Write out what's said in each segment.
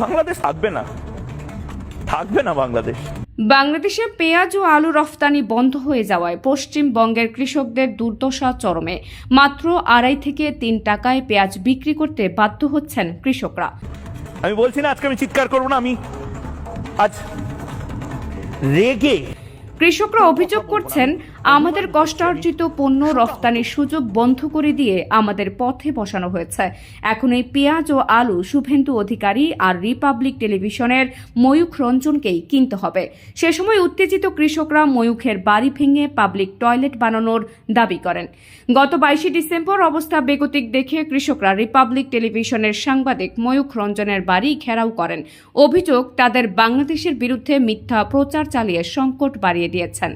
বাংলাদেশ থাকবে না। থাকবে না বাংলাদেশ। বাংলাদেশে পেঁয়াজ ও আলু রফতানি বন্ধ হয়ে যাওয়ায় পশ্চিমবঙ্গের কৃষকদের দুর্দশা চরমে। মাত্র আড়াই থেকে তিন টাকায় পেঁয়াজ বিক্রি করতে বাধ্য হচ্ছেন কৃষকরা। আমি বলছি না আজকে আমি চিৎকার করব না আমি আজ রেগে কৃষকরা অভিযোগ করছেন, আমাদের কষ্টার্জিত পণ্য রফতানির সুযোগ বন্ধ করে দিয়ে আমাদের পথে বসানো হয়েছে। এখন এই পেঁয়াজ ও আলু শুভেন্দু অধিকারী আর রিপাবলিক টেলিভিশনের ময়ূখ রঞ্জনকেই কিনতে হবে। সে সময় উত্তেজিত কৃষকরা ময়ূখের বাড়ি ভেঙে পাবলিক টয়লেট বানানোর দাবি করেন। গত বাইশে ডিসেম্বর অবস্থা বেগতিক দেখে কৃষকরা রিপাবলিক টেলিভিশনের সাংবাদিক ময়ূখ রঞ্জনের বাড়ি ঘেরাও করেন। অভিযোগ, তাদের বাংলাদেশের বিরুদ্ধে মিথ্যা প্রচার চালিয়ে সংকট বাড়িয়ে দিয়েছেন।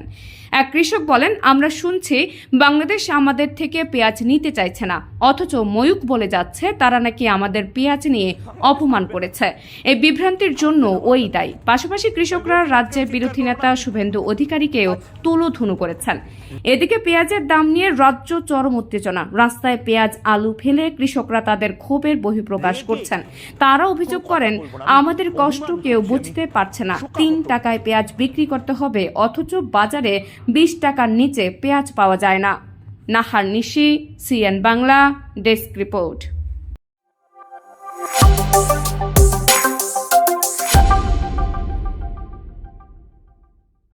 এক কৃষক বলেন, আমরা শুনছি বাংলাদেশ আমাদের থেকে পেঁয়াজ নিতে চাইছে না। অথচ ময়ূক বলে যাচ্ছে, তারা নাকি আমাদের পেঁয়াজ নিয়ে অপমান করেছে। এই বিভ্রান্তির জন্য ওই দায়ী। পাশাপাশি কৃষকরা রাজ্যের বিরোধী নেতা শুভেন্দু অধিকারীকেও তুলোধুনু করেছেন। এদিকে পেঁয়াজের দাম নিয়ে রাজ্য চরম উত্তেজনা। রাস্তায় পেঁয়াজ, আলু ফেলে কৃষকরা তাদের ক্ষোভের বহিঃপ্রকাশ করছেন। তারা অভিযোগ করেন, আমাদের কষ্ট কেউ বুঝতে পারছে না। তিন টাকায় পেঁয়াজ বিক্রি করতে হবে, অথচ বাজারে বিশ টাকার নিচে পেঁয়াজ পাওয়া যায় না। Nahar Nishi CN Bangla desk report.